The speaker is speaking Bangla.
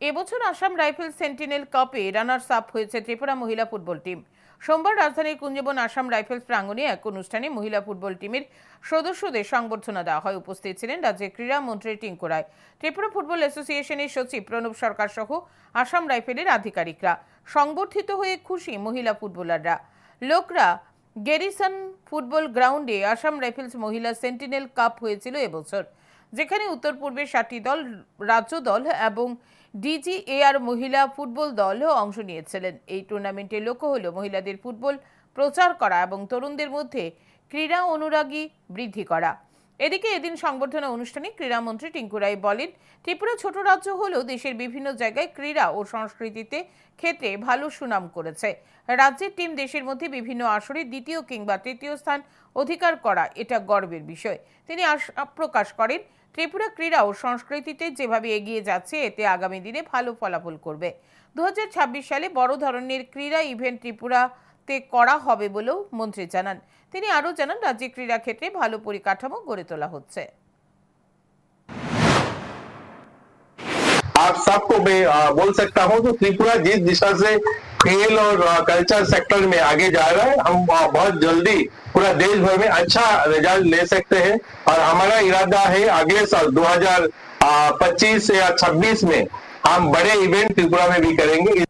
এবছর আসাম রাইফেল সেন্টিনেল কাপে রানার্স আপ হয়েছে ত্রিপুরা মহিলা ফুটবল টিম। সোমবার রাজধানীর কুঞ্জবন আসাম রাইফেলস প্রাঙ্গণে এক অনুষ্ঠানে মহিলা ফুটবল টিমের সদস্যদের সংবর্ধনা দেওয়া হয়। উপস্থিত ছিলেন রাজ্যের ক্রীড়া মন্ত্রী টিঙ্কু রায়, ত্রিপুরা ফুটবল অ্যাসোসিয়েশনের সচিব প্রণব সরকার সহ আসাম রাইফেলের আধিকারিকরা। সংবর্ধিত হয়ে খুশি মহিলা ফুটবলাররা। লোকরা, গেরিসন ফুটবল গ্রাউন্ডে আসাম রাইফেলস মহিলা সেন্টিনেল কাপ হয়েছিল এবছর, যেখানে উত্তর পূর্বের সাতটি দল, রাজ্য দল এবং ডিজিএআর মহিলা ফুটবল দলও অংশ নিয়েছিলেন। এই টুর্নামেন্টের লক্ষ্য হল মহিলাদের ফুটবল প্রচার করা এবং তরুণদের মধ্যে ক্রীড়া অনুরাগী বৃদ্ধি করা। এদিকে এদিন সংবর্ধনা অনুষ্ঠানে ক্রীড়ামন্ত্রী টিঙ্কু রায় বলেন, ত্রিপুরা ছোট রাজ্য হলেও দেশের বিভিন্ন জায়গায় ক্রীড়া ও সংস্কৃতিতে ক্ষেত্রে ভালো সুনাম করেছে। রাজ্যের টিম দেশের মধ্যে বিভিন্ন আসরে দ্বিতীয় কিংবা তৃতীয় স্থান অধিকার করা এটা গর্বের বিষয়। তিনি আশা প্রকাশ করেন ত্রিপুরা ক্রীড়া ও সংস্কৃতিতে যেভাবে এগিয়ে যাচ্ছে, এতে আগামী দিনে ভালো ফলাফল করবে। দু হাজার ছাব্বিশ সালে বড় ধরনের ক্রীড়া ইভেন্ট ত্রিপুরাতে করা হবে বলেও মন্ত্রী জানান। তিনি আরও জানান, রাজ্যে ক্রীড়া ক্ষেত্রে ভালো পরিকাঠামো গড়ে তোলা হচ্ছে। आप सबको मैं बोल सकता हूँ कि त्रिपुरा जिस दिशा से खेल और कल्चर सेक्टर में आगे जा रहा है, हम बहुत जल्दी पूरा देश भर में अच्छा रिज़ल्ट ले सकते हैं। और हमारा इरादा है, अगले साल 2025 या 26 में हम बड़े इवेंट त्रिपुरा में भी करेंगे।